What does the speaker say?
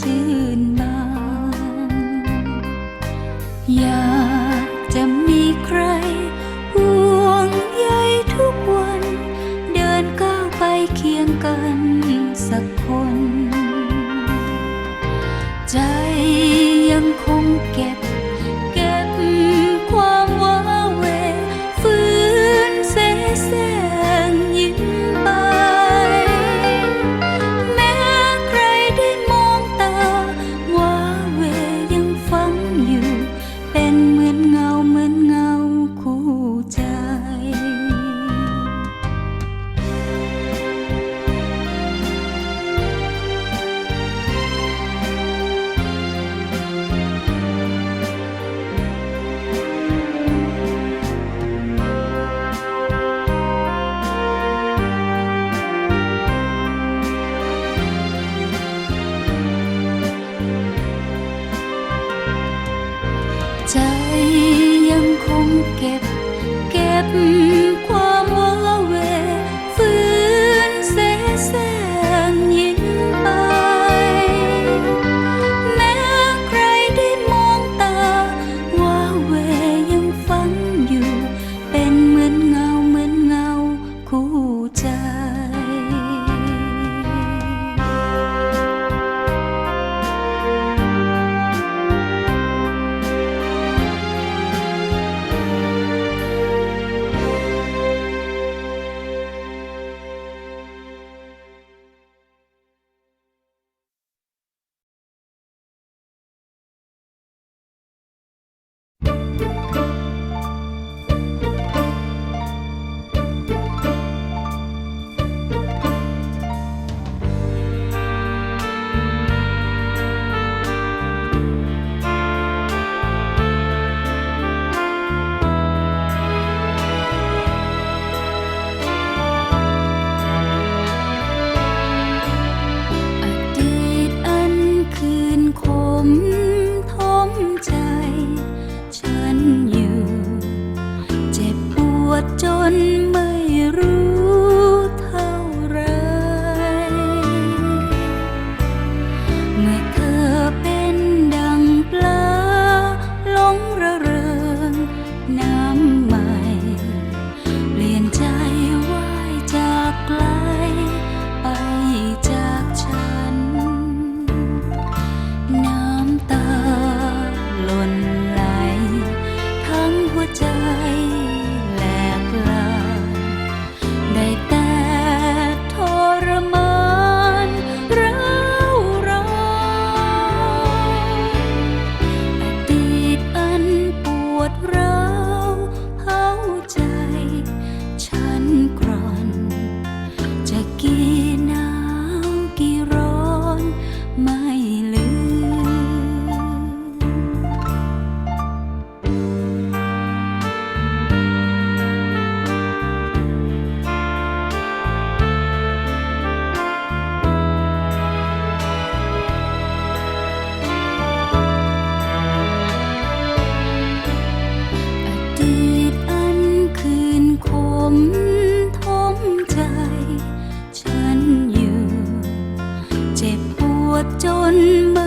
ชื่นอยากจะมีใครห่วงใยทุกวัน เดินก้าวไปเคียงกันสักคน จนไม่รู้ one